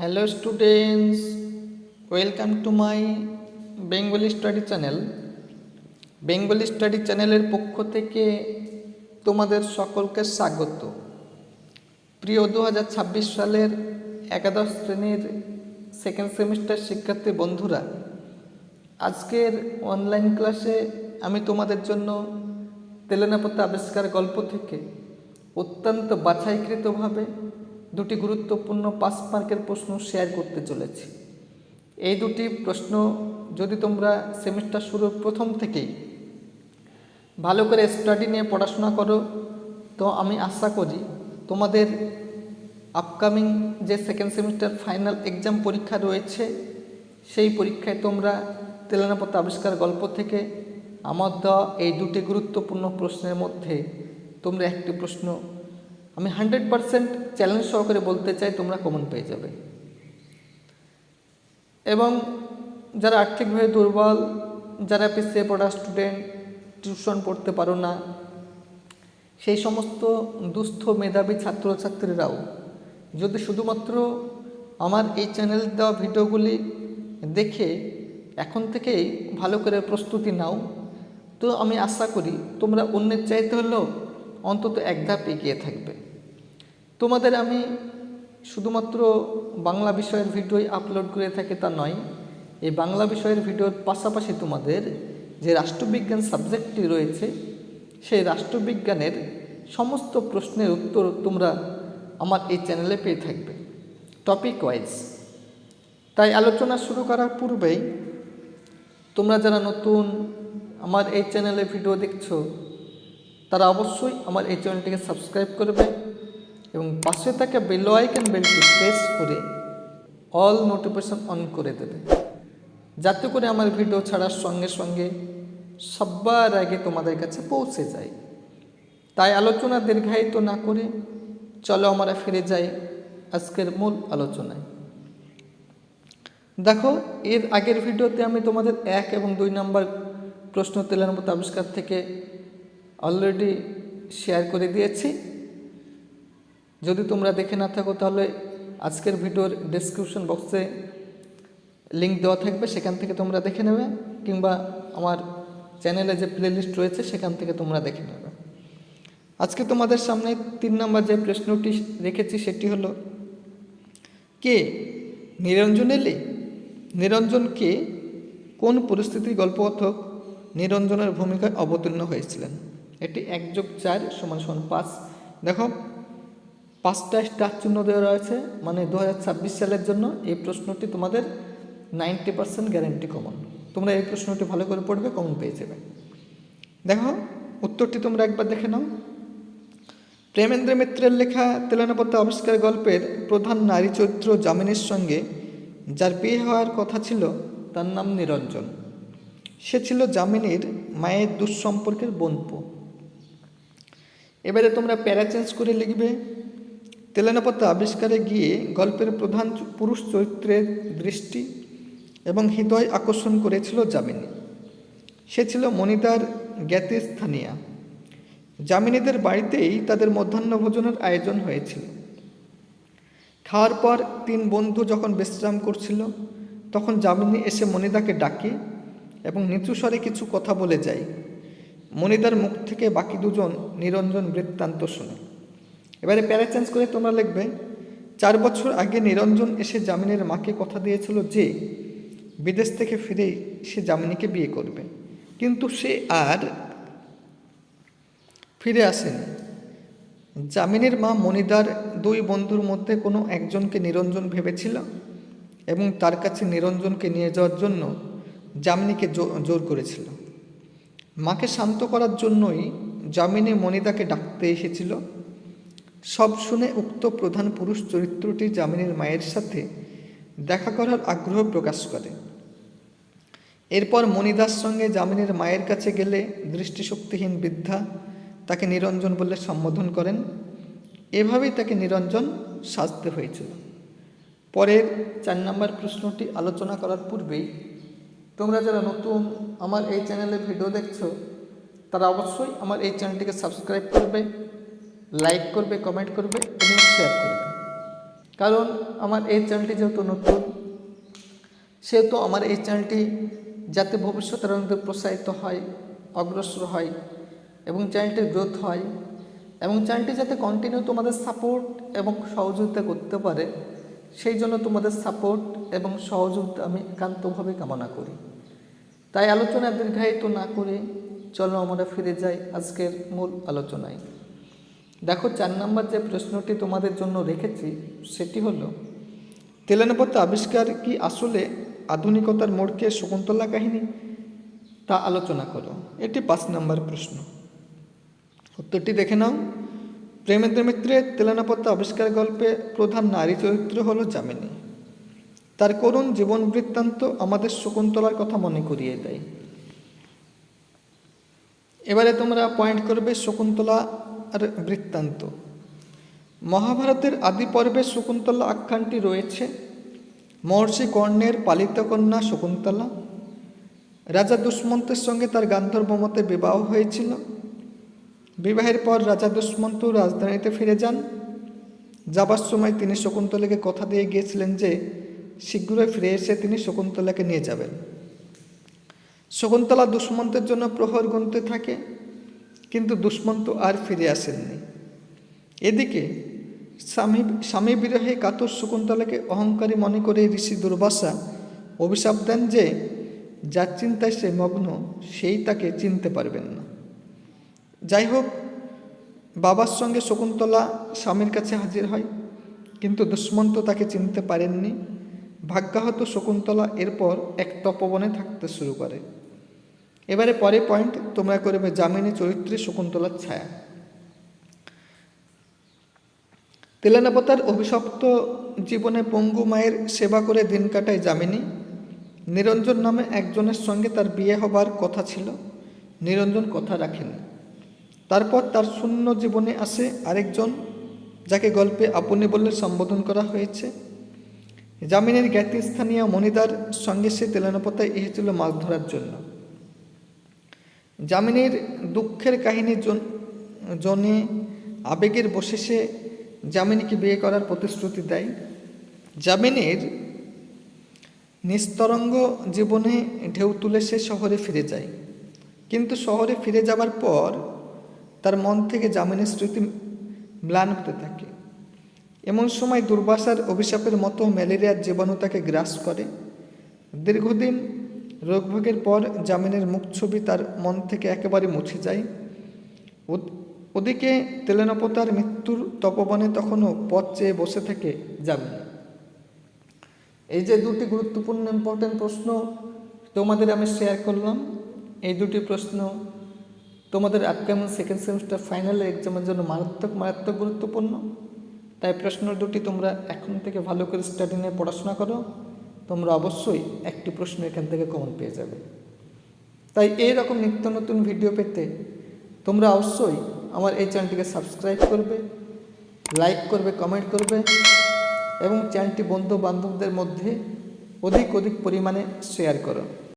Hello students welcome to my Bengali study channel Bengali study চ্যানেলের পক্ষ থেকে তোমাদের সকলকে স্বাগত। প্রিয় দু হাজার ছাব্বিশ সালের একাদশ শ্রেণির সেকেন্ড সেমিস্টার শিক্ষার্থী বন্ধুরা, আজকের অনলাইন ক্লাসে আমি তোমাদের জন্য তেলেনাপত্তা আবিষ্কার গল্প থেকে অত্যন্ত বাছাইকৃতভাবে দুটি গুরুত্বপূর্ণ পাস মার্কের প্রশ্ন শেয়ার করতে চলেছি। এই দুটি প্রশ্ন যদি তোমরা সেমিস্টার শুরুর প্রথম থেকেই ভালো করে স্টাডি নিয়ে পড়াশোনা করো, তো আমি আশা করি তোমাদের আপকামিং যে সেকেন্ড সেমিস্টার ফাইনাল এক্সাম পরীক্ষা রয়েছে, সেই পরীক্ষায় তোমরা তেলেনাপত্তা আবিষ্কার গল্প থেকে আমার দেওয়া এই দুটি গুরুত্বপূর্ণ প্রশ্নের মধ্যে তোমরা একটি প্রশ্ন আমি হান্ড্রেড পারসেন্ট চ্যালেঞ্জ সহকারে বলতে চাই, তোমরা কমন পেয়ে যাবে। এবং যারা আর্থিকভাবে দুর্বল, যারা পিছিয়ে পড়া স্টুডেন্ট টিউশন পড়তে পারো না, সেই সমস্ত দুস্থ মেধাবী ছাত্রছাত্রীরাও, যদি শুধুমাত্র আমার এই চ্যানেল দেওয়া ভিডিওগুলি দেখে এখন থেকেই ভালো করে প্রস্তুতি নাও, তো আমি আশা করি তোমরা অন্যের চাইতে হলেও অন্তত এক ধাপ এগিয়ে থাকবে। তোমাদের আমি শুধুমাত্র বাংলা বিষয়ের ভিডিওই আপলোড করে থাকি তা নয়, এই বাংলা বিষয়ের ভিডিওর পাশাপাশি তোমাদের যে রাষ্ট্রবিজ্ঞান সাবজেক্টটি রয়েছে, সেই রাষ্ট্রবিজ্ঞানের সমস্ত প্রশ্নের উত্তর তোমরা আমার এই চ্যানেলে পেয়ে থাকবে। টপিক ওয়াইজ তাই আলোচনা শুরু করার পূর্বেই তোমরা যারা নতুন আমার এই চ্যানেলে ভিডিও দেখছ, তারা অবশ্যই আমার এই চ্যানেলটিকে সাবস্ক্রাইব করবে। এবং পাশে থাকা বেল আইকন বেলটি প্রেস করে অল নোটিফিকেশন অন করে দেবে। যাতে করে আমার ভিডিও ছাড়ার সঙ্গে সঙ্গে সবার আগে তোমাদের কাছে পৌঁছে যায়। তাই আলোচনা দীর্ঘায়িত না করে চলো আমরা ফিরে যাই আজকের মূল আলোচনায়। দেখো, এর আগের ভিডিওতে আমি তোমাদের এক এবং দুই নম্বর প্রশ্ন তেলের মতো আবিষ্কার থেকে অলরেডি শেয়ার করে দিয়েছি। যদি তোমরা দেখে না থাকো, তাহলে আজকের ভিডিওর ডেসক্রিপশন বক্সে লিঙ্ক দেওয়া থাকবে। সেখান থেকে তোমরা দেখে নেবে, কিংবা আমার চ্যানেলে যে প্লেলিস্ট রয়েছে, সেখান থেকে তোমরা দেখে নেবে। আজকে তোমাদের সামনে তিন নম্বর যে প্রশ্নটি রেখেছি, সেটি হলো, কে নিরঞ্জন এলে? নিরঞ্জনকে কোন পরিস্থিতির গল্পকথক নিরঞ্জনের ভূমিকায় অবতীর্ণ হয়েছিলেন? এটি এক যোগ চার সমান সমান পাঁচ। দেখো পাঁচটা স্টার চিহ্ন দেওয়া রয়েছে। মানে দু হাজার ছাব্বিশ সালের জন্য এই প্রশ্নটি তোমাদের নাইনটি পার্সেন্ট গ্যারেন্টি কমন। তোমরা এই প্রশ্নটি ভালো করে পড়বে, কমন পেয়ে যাবে। দেখো, উত্তরটি তোমরা একবার দেখে নাও। প্রেমেন্দ্র মিত্রের লেখা তেলানাপত্তা আবিষ্কার গল্পের প্রধান নারী চরিত্র জামিনীর সঙ্গে, যার বিয়ে হওয়ার কথা ছিল, তার নাম নিরঞ্জন। সে ছিল জামিনীর মায়ের দুঃসম্পর্কের বোনপো এবারে তোমরা প্যারা চেঞ্জ করে লিখবে। তেলেনাপত্তা আবিষ্কারে গিয়ে গল্পের প্রধান পুরুষ চরিত্রের দৃষ্টি এবং হৃদয় আকর্ষণ করেছিল যামিনী। সে ছিল মনিতার জ্ঞাতি স্থানীয়া। যামিনীদের বাড়িতেই তাদের মধ্যাহ্ন ভোজনের আয়োজন হয়েছিল। খাওয়ার পর তিন বন্ধু যখন বিশ্রাম করছিল, তখন যামিনী এসে মনিদাকে ডাকে এবং নিচু স্বরে কিছু কথা বলে যায়। মনিদার মুখ থেকে বাকি দুজন নিরঞ্জন বৃত্তান্ত শোনে। এবারে প্যারা চেঞ্জ করে তোমরা লিখবে, চার বছর আগে নিরঞ্জন এসে জামিনের মাকে কথা দিয়েছিল যে, বিদেশ থেকে ফিরে সে জামিনীকে বিয়ে করবে। কিন্তু সে আর ফিরে আসেনি। জামিনীর মা মনিদার দুই বন্ধুর মধ্যে কোনো একজনকে নিরঞ্জন ভেবেছিল এবং তার কাছে নিরঞ্জনকে নিয়ে যাওয়ার জন্য জামিনীকে জোর করেছিল। মাকে শান্ত করার জন্যই জামিনী মনিদাকে ডাকতে এসেছিল। সব শুনে উক্ত প্রধান পুরুষ চরিত্রটি জামিনীর মায়ের সাথে দেখা করার আগ্রহ প্রকাশ করে। এরপর মনিদার সঙ্গে জামিনীর মায়ের কাছে গেলে দৃষ্টিশক্তিহীন বৃদ্ধা তাকে নিরঞ্জন বলে সম্বোধন করেন। এভাবেই তাকে নিরঞ্জন সাজতে হয়েছিল। পরের চার নম্বর প্রশ্নটি আলোচনা করার পূর্বেই তোমরা যারা নতুন আমার এই চ্যানেলে ভিডিও দেখছ, তারা অবশ্যই আমার এই চ্যানেলটিকে সাবস্ক্রাইব করবে লাইক করবে কমেন্ট করবে এবং শেয়ার করবে। কারণ আমার এই চ্যানেলটি যেহেতু নতুন, সেহেতু আমার এই চ্যানেলটি যাতে ভবিষ্যতের মধ্যে প্রসারিত হয়, অগ্রসর হয় এবং চ্যানেলটির গ্রোথ হয় এবং চ্যানেলটি যাতে কন্টিনিউ তোমাদের সাপোর্ট এবং সহযোগিতা করতে পারে, সেই জন্য তোমাদের সাপোর্ট এবং সহযোগিতা আমি একান্তভাবে কামনা করি। তাই আলোচনা দীর্ঘায়িত না করে চলো আমরা ফিরে যাই আজকের মূল আলোচনায়। দেখো, চার নম্বর যে প্রশ্নটি তোমাদের জন্য রেখেছি, সেটি হলো তেলেনপত্র আবিষ্কার কি আসলে আধুনিকতার মোড়কে শকুন্তলা কাহিনী? তা আলোচনা করো। এটি পাঁচ নম্বর প্রশ্ন। উত্তরটি দেখে নাও। প্রেমেন্দ্র মিত্রের তেলেনাপত্র আবিষ্কার গল্পে প্রধান নারী চরিত্র হল যামিনী। তার করুণ জীবন বৃত্তান্ত আমাদের শকুন্তলার কথা মনে করিয়ে দেয়। এবারে তোমরা পয়েন্ট করবে শকুন্তলা আর বৃত্তান্ত। মহাভারতের আদি পর্বে শকুন্তলা আখ্যানটি রয়েছে। মহর্ষি কর্ণের পালিত কন্যা শকুন্তলা। রাজা দুষ্মন্তের সঙ্গে তার গান্ধর্ব মতে বিবাহ হয়েছিল। বিবাহের পর রাজা দুষ্মন্ত রাজধানীতে ফিরে যান। যাবার সময় তিনি শকুন্তলাকে কথা দিয়ে গিয়েছিলেন যে, শীঘ্রই ফিরে এসে তিনি শকুন্তলাকে নিয়ে যাবেন। শকুন্তলা দুষ্মন্তের জন্য প্রহর গুনতে থাকে। কিন্তু দুষ্মন্ত আর ফিরে আসেননি। এদিকে স্বামী স্বামী বিরহে কাতর শকুন্তলাকে অহংকারী মনে করে ঋষি দুর্বাসা অভিশাপ দেন যে, যার চিন্তায় সে মগ্ন, সেই তাকে চিনতে পারবেন না। যাই হোক, বাবার সঙ্গে শকুন্তলা স্বামীর কাছে হাজির হয়, কিন্তু দুষ্মন্ত তাকে চিনতে পারেননি। ভাগ্যাহত শকুন্তলা এরপর এক তপবনে থাকতে শুরু করে। এবারে পরে পয়েন্ট তোমরা করবে যামিনী চরিত্রে শকুন্তলার ছায়া। তেলেনাপতার অভিশপ্ত জীবনে পঙ্গু মায়ের সেবা করে দিন কাটায় যামিনী। নিরঞ্জন নামে একজনের সঙ্গে তার বিয়ে হবার কথা ছিল, নিরঞ্জন কথা রাখেনি। তারপর তার শূন্য জীবনে আসে আরেকজন, যাকে গল্পে আপনি বলে সম্বোধন করা হয়েছে। জামিনের জ্ঞাতি স্থানীয় মণিদার সঙ্গে সে তেলেনাপতায় এসেছিল মাছ ধরার জন্য। জামিনের দুঃখের কাহিনী জনে আবেগের বসে সে জামিনীকে বিয়ে করার প্রতিশ্রুতি দেয়। জামিনীর নিস্তরঙ্গ জীবনে ঢেউ তুলে সে শহরে ফিরে যায়। কিন্তু শহরে ফিরে যাবার পর তার মন থেকে জামিনের স্মৃতি ম্লান হতে থাকে। এমন সময় দুর্বাসার অভিশাপের মতো ম্যালেরিয়ার জীবাণু তাকে গ্রাস করে। দীর্ঘদিন রোগভোগের পর জামিনের মুখ ছবি তার মন থেকে একেবারে মুছে যায়। ওদিকে তেলেনপতার মৃত্যুর তপবনে তখনও পথ চেয়ে বসে থাকে জামিন। এই যে দুটি গুরুত্বপূর্ণ ইম্পর্টেন্ট প্রশ্ন তোমাদের আমি শেয়ার করলাম। এই দুটি প্রশ্ন তোমাদের আপকামিং সেকেন্ড সেমিস্টার ফাইনাল এক্সামের জন্য মারাত্মক মারাত্মক গুরুত্বপূর্ণ। তাই প্রশ্ন দুটি তোমরা এখন থেকে ভালো করে স্টাডি নিয়ে পড়াশোনা করো। তোমরা অবশ্যই একটি প্রশ্ন এখান থেকে কমন পেয়ে যাবে। তাই এই রকম নিত্য নতুন ভিডিও পেতে তোমরা অবশ্যই আমার এই চ্যানেলটিকে সাবস্ক্রাইব করবে লাইক করবে কমেন্ট করবে এবং চ্যানেলটি বন্ধু বান্ধবদের মধ্যে অধিক অধিক পরিমাণে শেয়ার করো।